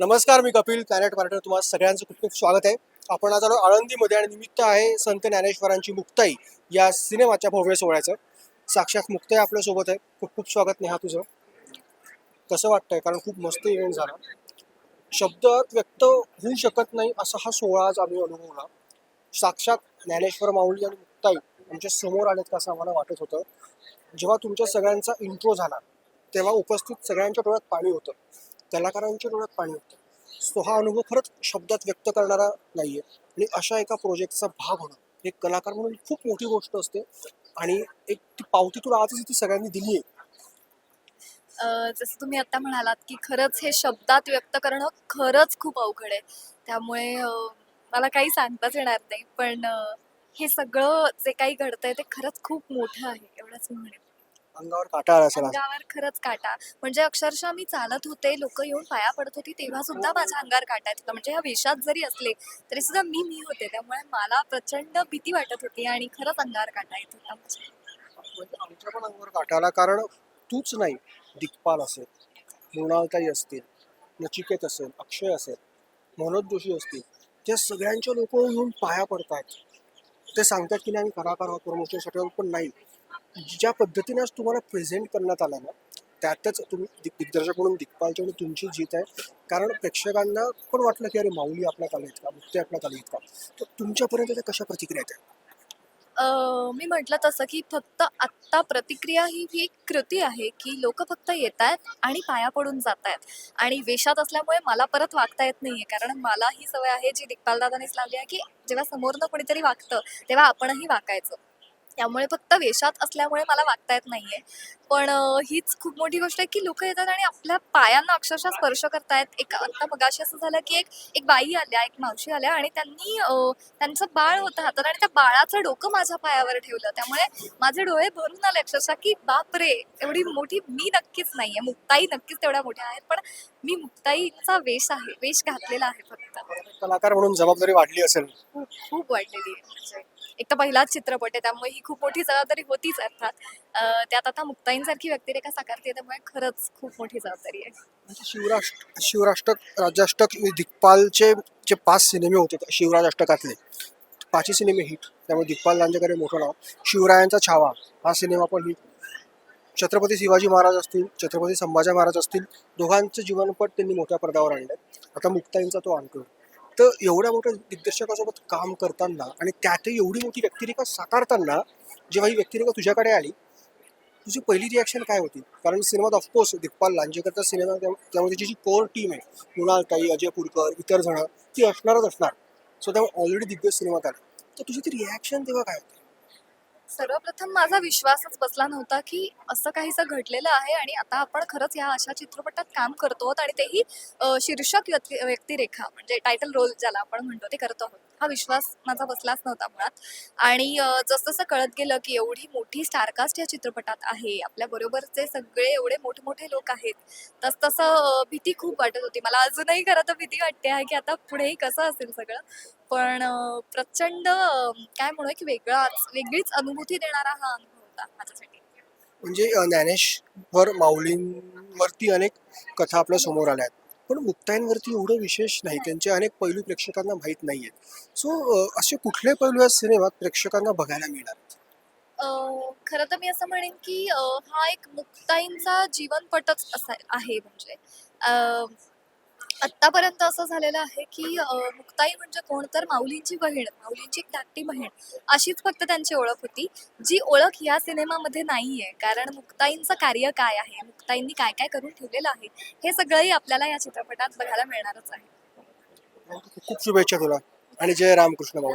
नमस्कार मी Kapil parrot partner तुम्हाला सगळ्यांचं खूप खूप स्वागत आहे. आपण आज आलो आळंदीमध्ये आणि निमित्त आहे संत ज्ञानेश्वरांची मुक्ताई या सिनेमाच्या भव्य सोहळ्याचं. साक्षात मुक्ताई आपल्यासोबत आहे. खूप खूप स्वागत नेहा तुझं. कसं वाटतंय? कारण खूप मस्त इव्हेंट झाला. शब्दात व्यक्त होऊ शकत नाही असा हा सोहळा आज आम्ही अनुभवला. साक्षात ज्ञानेश्वर माऊली आणि मुक्ताई आमच्यासमोर आलेत का असं आम्हाला वाटत होतं. जेव्हा तुमच्या सगळ्यांचा इंट्रो झाला तेव्हा उपस्थित सगळ्यांच्या डोळ्यात पाणी होतं. कलाकारांच्या डोळ्यात पाणी होतं. सो हा अनुभव खरंच शब्दात व्यक्त करणारा नाहीये. आणि अशा एका प्रोजेक्टचा भाग होणं एक कलाकार म्हणून खूप मोठी गोष्ट असते. आणि एक ती पावती तुला आजच ती सगळ्यांनी दिली आहे जसं तुम्ही आता म्हणालात की खरंच हे शब्दात व्यक्त करणं खरंच खूप अवघड आहे. त्यामुळे मला काही सांगताच येणार नाही. पण हे सगळं जे काही घडतंय ते खरंच खूप मोठं आहे एवढंच मी म्हणेन. अंगावर काटा आला असेल. अंगावर खरंच काटा. म्हणजे अक्षरशः मी चालत होते लोक येऊन पाया पडत होती तेव्हा सुद्धा माझ्या अंगावर काटा येत होता म्हणजे ह्या वेशात जरी असले तरी सुद्धा मी मी होते. त्यामुळे मला प्रचंड भीती वाटत होती आणि खरंच अंगावर काटा येत होता माझ्या. म्हणजे आमच्या पण अंगावर काटा आला कारण तूच नाही दिग्पाल असेल मृणालताई असतील नचिकेत असेल अक्षय असेल मनोज जोशी असतील त्या सगळ्यांच्या लोक येऊन पाया पडतात ते सांगतात की नाही आम्ही कलाकार आहोत प्रमोशनसाठी पण नाही. ज्या पद्धतीने आज तुम्हाला प्रेझेंट करण्यात आलं ना त्यातच तुम्ही दिग्दर्शक म्हणून दिग्पालच्या म्हणून तुमची जीत आहे. कारण प्रेक्षकांना पण वाटलं की अरे माऊली आपल्यात आलेत का? मुक्ते आपल्यात आलीत का? तर तुमच्यापर्यंत त्या कशा प्रतिक्रिया आहेत मी म्हटलं तसं की फक्त आत्ता प्रतिक्रिया ही ही एक कृती आहे की लोक फक्त येत आहेत आणि पाया पडून जात आहेत आणि वेशात असल्यामुळे मला परत वागता येत नाहीये. कारण मला ही सवय आहे जी दिग्पाल दादानेच लावली आहे की जेव्हा समोरनं कोणीतरी वागतं तेव्हा आपणही वाकायचं त्यामुळे फक्त वेशात असल्यामुळे मला वागता येत नाहीये. पण हीच खूप मोठी गोष्ट आहे की लोक येतात आणि आपल्या पायांना अक्षरशः स्पर्श करतायत. एक आता मगाशी असं झालं की एक एक बाई आल्या एक मावशी आल्या आणि त्यांनी त्यांचं बाळ होतं हातात आणि त्या बाळाचं डोकं माझ्या पायावर ठेवलं. त्यामुळे माझे डोळे भरून आले अक्षरशः की बापरे एवढी मोठी मी नक्कीच नाहीये. मुक्ताई नक्कीच तेवढ्या मोठ्या आहेत पण मी मुक्ताईचा वेश आहे वेश घातलेला आहे फक्त. कलाकार म्हणून जबाबदारी वाढली असेल. खूप खूप वाढलेली आहे. एक तर पहिलाच चित्रपट आहे त्यामुळे ही खूप मोठी जबाबदारी होतीच अर्थात. त्यात आता मुक्ताईंसारखी व्यक्तिरेखा साकारते त्यामुळे खरंच खूप मोठी जबाबदारी आहे. शिवराष्ट्र शिवराष्ट्रक राज्याष्टक दिग्पालचे जे पाच सिनेमे होते शिवराज अष्टकातले पाचही सिनेमे हिट त्यामुळे दिग्पाल लांजेकर मोठं नाव. शिवरायांचा छावा हा सिनेमा पण हिट. छत्रपती शिवाजी महाराज असतील छत्रपती संभाजी महाराज असतील दोघांचे जीवनपट त्यांनी मोठ्या पडद्यावर आणले आता मुक्ताईंचा तो आणतो तर एवढ्या मोठ्या दिग्दर्शकासोबत काम करताना आणि त्यातही एवढी मोठी व्यक्तिरेखा साकारताना जेव्हा ही व्यक्तिरेखा तुझ्याकडे आली तुझी पहिली रिॲक्शन काय होती? कारण सिनेमात ऑफकोर्स दिग्पाल लांजेकरचा सिनेमा त्या- त्यामध्ये जी कोर टीम आहे मृणालताई अजय पुरकर इतर जण ती असणारच असणार. सो त्यामुळे ऑलरेडी दिग्गज सिनेमात आला. तर तुझी ती रिॲक्शन तेव्हा काय होती? सर्वप्रथम माझा विश्वासच बसला नव्हता की असं काहीसं घडलेलं आहे आणि आता आपण खरंच या अशा चित्रपटात काम करतो आहोत आणि तेही अ, शीर्षक व्यक्ति- व्यक्तिरेखा म्हणजे टायटल रोल ज्याला आपण म्हणतो ते करतो आहोत. हा विश्वास माझा बसलाच नव्हता मुळात. आणि अ, जसजसं कळत गेलं की एवढी मोठी स्टारकास्ट या चित्रपटात आहे आपल्या बरोबरचे सगळे एवढे मोठमोठे लोक आहेत तसतसं अ, भीती खूप वाटत होती. मला अजूनही खरं तर भीती वाटते आहे की आता पुढेही कसं असेल सगळं. पण प्रचंड काय म्हणूया की वेगळाच वेगळीच अनुभूती देणारा हा अनुभव होता माझ्यासाठी. म्हणजे ज्ञानेश्वर माऊलींवरती अनेक कथा आपल्यासमोर आल्या आहेत. पण मुक्ताईंवरती एवढं विशेष नाही. त्यांचे अनेक पैलू प्रेक्षकांना माहीत नाही आहेत सो असे कुठले पैलू या सिनेमात प्रेक्षकांना बघायला मिळणार? अ, खरं तर मी असं म्हणेन की हा एक मुक्ताईंचा जीवनपटच असा आहे म्हणजे. अ, आत्तापर्यंत असं झालेलं आहे की मुक्ताई म्हणजे कोण? तर माऊलींची बहीण माऊलींची धाकटी बहीण अशीच फक्त त्यांची ओळख होती जी ओळख या सिनेमामध्ये नाहीये. कारण मुक्ताईंचं कार्य काय आहे? मुक्ताईंनी काय काय करून ठेवलेलं आहे? हे सगळंही आपल्याला या चित्रपटात बघायला मिळणारच आहे. खूप शुभेच्छा तुला. आणि जय रामकृष्ण भाऊ